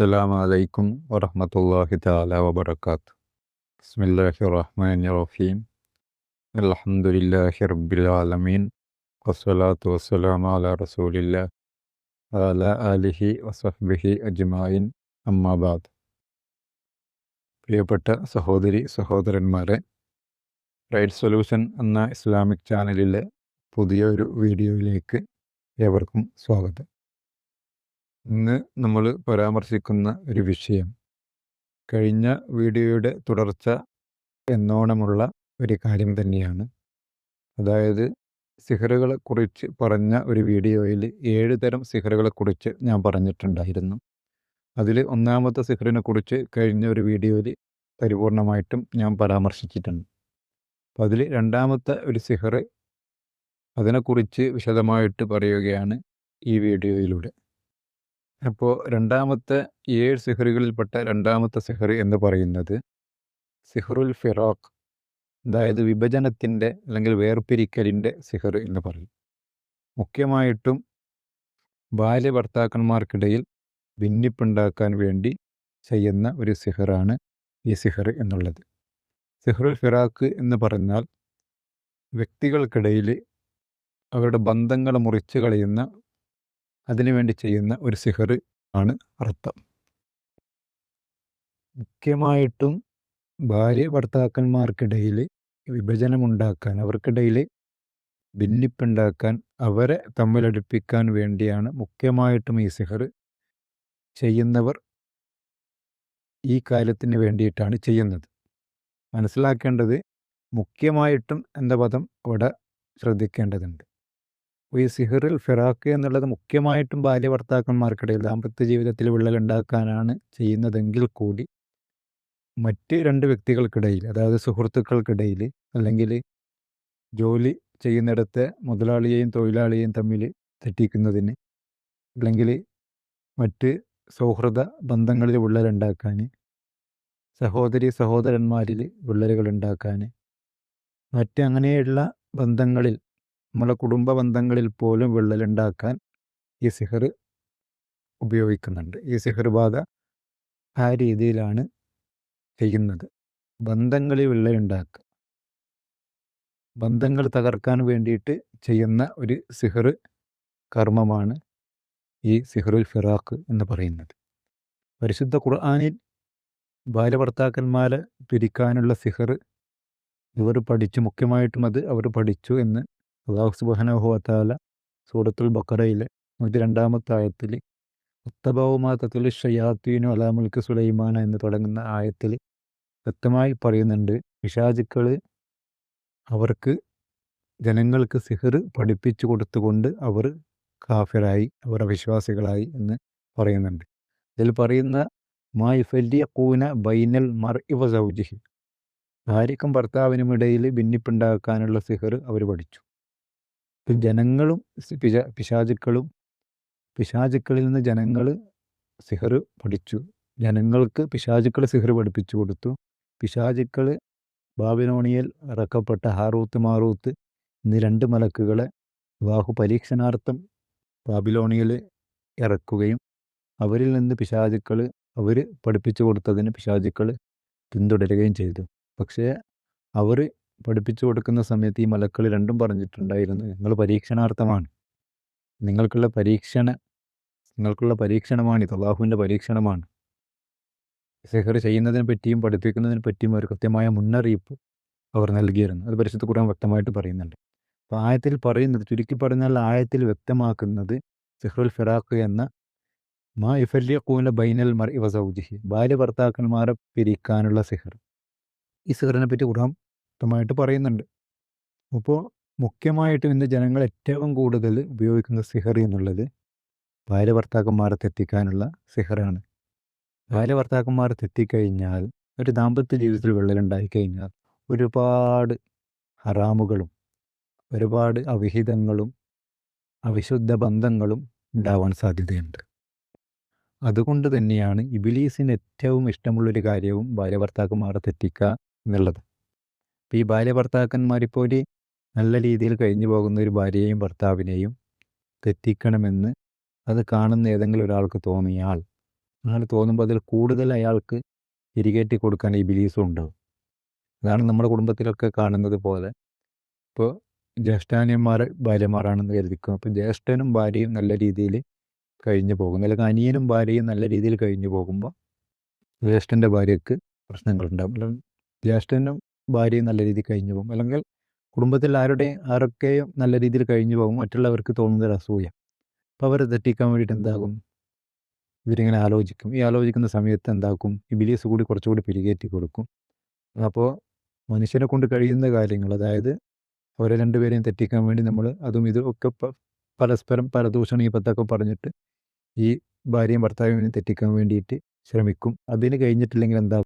അസ്സലാമു അലൈക്കും വറഹമത്തല്ലാഹി താല വബർക്കാത്ത് ബിസ്മില്ലാഹി റഹ്മാൻ റഹീം അലഹമുല്ലാഹി റബ്ബിൽ ആലമീൻ വസ്സലാത്തു വസ്സലാമു അല റസൂലില്ല അല അലിഹി വസഹ്ബിഹി അജ്മായിൻ അമ്മാബാദ് പ്രിയപ്പെട്ട സഹോദരി സഹോദരന്മാരെ റൈറ്റ് സൊല്യൂഷൻ എന്ന ഇസ്ലാമിക് ചാനലിലെ പുതിയൊരു വീഡിയോയിലേക്ക് ഏവർക്കും സ്വാഗതം. ഇന്ന് നമ്മൾ പരാമർശിക്കുന്ന ഒരു വിഷയം. കഴിഞ്ഞ വീഡിയോയുടെ തുടർച്ച എന്നോണമുള്ള ഒരു കാര്യം തന്നെയാണ്. അതായത് സിഹറുകളെ കുറിച്ച് പറഞ്ഞ ഒരു വീഡിയോയിൽ ഏഴ് തരം സിഹറുകളെ കുറിച്ച് ഞാൻ പറഞ്ഞിട്ടുണ്ടായിരുന്നു. അതിൽ ഒന്നാമത്തെ സിഹറിനെ കുറിച്ച് കഴിഞ്ഞ ഒരു വീഡിയോയിൽ പരിപൂർണമായിട്ടും ഞാൻ പരാമർശിച്ചിട്ടുണ്ട്. അപ്പോൾ അതിൽ രണ്ടാമത്തെ ഒരു സിഹറ് അതിനെക്കുറിച്ച് വിശദമായിട്ട് പറയുകയാണ് ഈ വീഡിയോയിലൂടെ. അപ്പോൾ രണ്ടാമത്തെ ഏഴ് സിഹറുകളിൽപ്പെട്ട രണ്ടാമത്തെ സിഹർ എന്ന് പറയുന്നത് സിഹറുൽ ഫിറാഖ് അതായത് വിഭജനത്തിന്റെ അല്ലെങ്കിൽ വേർപിരിക്കലിന്റെ സിഹർ എന്ന് പറയും. മുഖ്യമായിട്ടും ബാല്യ ഭർത്താക്കന്മാർക്കിടയിൽ ഭിന്നിപ്പുണ്ടാക്കാൻ വേണ്ടി ചെയ്യുന്ന ഒരു സിഹറാണ് ഈ സിഹർ എന്നുള്ളത്. സിഹറുൽ ഫിറാഖ് എന്ന് പറഞ്ഞാൽ വ്യക്തികൾക്കിടയിൽ അവരുടെ ബന്ധങ്ങൾ മുറിച്ച് കളയുന്ന അതിനുവേണ്ടി ചെയ്യുന്ന ഒരു സിഹർ ആണ് അർത്ഥം മുഖ്യമായിട്ടും ഭാര്യ ഭർത്താക്കന്മാർക്കിടയിൽ വിഭജനമുണ്ടാക്കാൻ അവർക്കിടയിൽ ഭിന്നിപ്പുണ്ടാക്കാൻ അവരെ തമ്മിലടുപ്പിക്കാൻ വേണ്ടിയാണ് മുഖ്യമായിട്ടും ഈ സിഹർ ചെയ്യുന്നവർ ഈ കാര്യത്തിന് വേണ്ടിയിട്ടാണ് ചെയ്യുന്നത്. മനസ്സിലാക്കേണ്ടത് മുഖ്യമായിട്ടും എന്ന പദം അവിടെ ശ്രദ്ധിക്കേണ്ടതുണ്ട്. ഈ സിഹറിൽ ഫിറാക്ക് എന്നുള്ളത് മുഖ്യമായിട്ടും ഭാര്യ ഭർത്താക്കന്മാർക്കിടയിൽ ദാമ്പത്യ ജീവിതത്തിൽ വിള്ളലുണ്ടാക്കാനാണ് ചെയ്യുന്നതെങ്കിൽ കൂടി മറ്റ് രണ്ട് വ്യക്തികൾക്കിടയിൽ അതായത് സുഹൃത്തുക്കൾക്കിടയിൽ അല്ലെങ്കിൽ ജോലി ചെയ്യുന്നിടത്തെ മുതലാളിയെയും തൊഴിലാളിയെയും തമ്മിൽ തെറ്റിക്കുന്നതിന് അല്ലെങ്കിൽ മറ്റ് സൗഹൃദ ബന്ധങ്ങളിൽ വിള്ളലുണ്ടാക്കാൻ സഹോദരി സഹോദരന്മാരിൽ വിള്ളലുകൾ ഉണ്ടാക്കാൻ മറ്റ് അങ്ങനെയുള്ള ബന്ധങ്ങളിൽ നമ്മളെ കുടുംബ ബന്ധങ്ങളിൽ പോലും വിള്ളലുണ്ടാക്കാൻ ഈ സിഹർ ഉപയോഗിക്കുന്നുണ്ട്. ഈ സിഹർ ബാധ ആ രീതിയിലാണ് ചെയ്യുന്നത്. ബന്ധങ്ങളിൽ വിള്ളലുണ്ടാക്കുക. ബന്ധങ്ങൾ തകർക്കാൻ വേണ്ടിയിട്ട് ചെയ്യുന്ന ഒരു സിഹർ കർമ്മമാണ് ഈ സിഹറുൽ ഫിറാഖ് എന്ന് പറയുന്നത്. പരിശുദ്ധ ഖുർആാനിൽ ഭാര്യഭർത്താക്കന്മാരെ പിരിക്കാനുള്ള സിഹർ ഇവർ പഠിച്ചു മുഖ്യമായിട്ടും അത് അവർ പഠിച്ചു എന്ന് അള്ളാഹു സുബാനഹുവത്താല സൂറത്തുൽ ബക്കറയിലെ നൂറ്റി രണ്ടാമത്തെ ആയത്തിൽ ഉത്തബവുമാത്തത്തിൽ ഷയാത്തീനു അലാമുൽക്ക് സുലൈമാന എന്ന് തുടങ്ങുന്ന ആയത്തിൽ വ്യക്തമായി പറയുന്നുണ്ട്. പിശാചുക്കൾ അവർക്ക് ജനങ്ങൾക്ക് സിഹർ പഠിപ്പിച്ചു കൊടുത്തുകൊണ്ട് അവർ കാഫിറായി അവർ അവിശ്വാസികളായി എന്ന് പറയുന്നുണ്ട്. ഇതിൽ പറയുന്ന മായിഫല്യക്കൂന ബൈനൽ മർ ഇവ സൗജിഹി ഭാര്യക്കും ഭർത്താവിനും ഇടയിൽ ഭിന്നിപ്പുണ്ടാക്കാനുള്ള സിഹർ അവർ പഠിച്ചു. ജനങ്ങളും പിശ പിശാചുക്കളും പിശാചുക്കളിൽ നിന്ന് ജനങ്ങൾ സിഹർ പഠിച്ചു. ജനങ്ങൾക്ക് പിശാചുക്കൾ സിഹർ പഠിപ്പിച്ചു കൊടുത്തു. പിശാചുക്കൾ ബാബിലോണിയൽ ഇറക്കപ്പെട്ട ഹാറൂത്ത് മാറൂത്ത് എന്നീ രണ്ട് മലക്കുകളെ ബാഹു പരീക്ഷണാർത്ഥം ബാബിലോണിയൽ ഇറക്കുകയും അവരിൽ നിന്ന് പിശാചുക്കൾ അവർ പഠിപ്പിച്ചു കൊടുത്തതിന് പിശാചുക്കൾ പിന്തുടരുകയും ചെയ്തു. പക്ഷേ അവർ പഠിപ്പിച്ചു കൊടുക്കുന്ന സമയത്ത് ഈ മലക്കളി രണ്ടും പറഞ്ഞിട്ടുണ്ടായിരുന്നു. നിങ്ങൾ പരീക്ഷണാർത്ഥമാണ്. നിങ്ങൾക്കുള്ള പരീക്ഷണ നിങ്ങൾക്കുള്ള പരീക്ഷണമാണ്. ഇത് അള്ളാഹുവിന്റെ പരീക്ഷണമാണ്. സെഹർ ചെയ്യുന്നതിനെ പറ്റിയും പഠിപ്പിക്കുന്നതിനെ പറ്റിയും ഒരു കൃത്യമായ മുന്നറിയിപ്പ് അവർ നൽകിയിരുന്നു. അത് പരിശുദ്ധ കൂടാൻ വ്യക്തമായിട്ട് പറയുന്നുണ്ട്. അപ്പോൾ ആയത്തിൽ പറയുന്നത് ചുരുക്കി പറഞ്ഞാൽ ആയത്തിൽ വ്യക്തമാക്കുന്നത് സെഹ്റുൽ ഫിറാഖ് എന്ന മാ ഇഫല്യക്കൂല ബൈനൽ മർ ഇവ സൗജിഹി ഭാര്യ ഭർത്താക്കന്മാരെ പിരിക്കാനുള്ള സിഹർ. ഈ സിഹറിനെ പറ്റി ഖുർആൻ വ്യക്തമായിട്ട് പറയുന്നുണ്ട്. അപ്പോൾ മുഖ്യമായിട്ടും ഇന്ന് ജനങ്ങൾ ഏറ്റവും കൂടുതൽ ഉപയോഗിക്കുന്ന സിഹർ എന്നുള്ളത് ഭാര്യ ഭർത്താക്കന്മാരെ തെറ്റിക്കാനുള്ള സിഹറാണ്. ഭാര്യ ഭർത്താക്കന്മാർ തെറ്റിക്കഴിഞ്ഞാൽ ഒരു ദാമ്പത്യ ജീവിതത്തിൽ വിള്ളലുണ്ടായി കഴിഞ്ഞാൽ ഒരുപാട് ഹറാമുകളും ഒരുപാട് അവിഹിതങ്ങളും അവിശുദ്ധ ബന്ധങ്ങളും ഉണ്ടാവാൻ സാധ്യതയുണ്ട്. അതുകൊണ്ട് തന്നെയാണ് ഇബിലീസിന് ഏറ്റവും ഇഷ്ടമുള്ളൊരു കാര്യവും ഭാര്യ ഭർത്താക്കന്മാരെ തെറ്റിക്കുക എന്നുള്ളത്. ഈ ഭാര്യ ഭർത്താക്കന്മാരിപ്പോൾ ഒരു നല്ല രീതിയിൽ കഴിഞ്ഞു പോകുന്ന ഒരു ഭാര്യയെയും ഭർത്താവിനെയും തെറ്റിക്കണമെന്ന് അത് കാണുന്ന ഏതെങ്കിലും ഒരാൾക്ക് തോന്നിയാൽ അങ്ങനെ തോന്നുമ്പോൾ അതിൽ കൂടുതൽ അയാൾക്ക് തിരികേറ്റി കൊടുക്കാൻ ഈ ബിലീസും ഉണ്ടാവും അതാണ് നമ്മുടെ കുടുംബത്തിലൊക്കെ കാണുന്നത് പോലെ. ഇപ്പോൾ ജ്യേഷ്ഠാനിയന്മാർ ഭാര്യമാരാണെന്ന് കരുതിക്കും? അപ്പോൾ ജ്യേഷ്ഠനും ഭാര്യയും നല്ല രീതിയിൽ കഴിഞ്ഞു പോകും അല്ലെങ്കിൽ അനിയനും ഭാര്യയും നല്ല രീതിയിൽ കഴിഞ്ഞു പോകുമ്പോൾ ജ്യേഷ്ഠന്റെ ഭാര്യയ്ക്ക് പ്രശ്നങ്ങളുണ്ടാകും അല്ലെങ്കിൽ ജ്യേഷ്ഠനും ഭാര്യയും നല്ല രീതിയിൽ കഴിഞ്ഞു പോകും. അല്ലെങ്കിൽ കുടുംബത്തിൽ ആരുടെയും ആരൊക്കെയും നല്ല രീതിയിൽ കഴിഞ്ഞു പോകും. മറ്റുള്ളവർക്ക് തോന്നുന്നൊരു അസൂയ. അപ്പോൾ അവരെ തെറ്റിക്കാൻ വേണ്ടിയിട്ട് എന്താകും? ഇവരിങ്ങനെ ആലോചിക്കും. ഈ ആലോചിക്കുന്ന സമയത്ത് എന്താക്കും? ഈ ബിലീസ് കൂടി കുറച്ചുകൂടി പിരികേറ്റി കൊടുക്കും. അപ്പോൾ മനുഷ്യനെ കൊണ്ട് കഴിയുന്ന കാര്യങ്ങൾ അതായത് അവരെ രണ്ടുപേരെയും തെറ്റിക്കാൻ വേണ്ടി നമ്മൾ അതും ഇതും ഒക്കെ പരസ്പരം പരദൂഷണം ഈ പത്തൊക്കെ പറഞ്ഞിട്ട് ഈ ഭാര്യയും ഭർത്താവിനെയും തെറ്റിക്കാൻ വേണ്ടിയിട്ട് ശ്രമിക്കും. അതിന് കഴിഞ്ഞിട്ടില്ലെങ്കിൽ എന്താ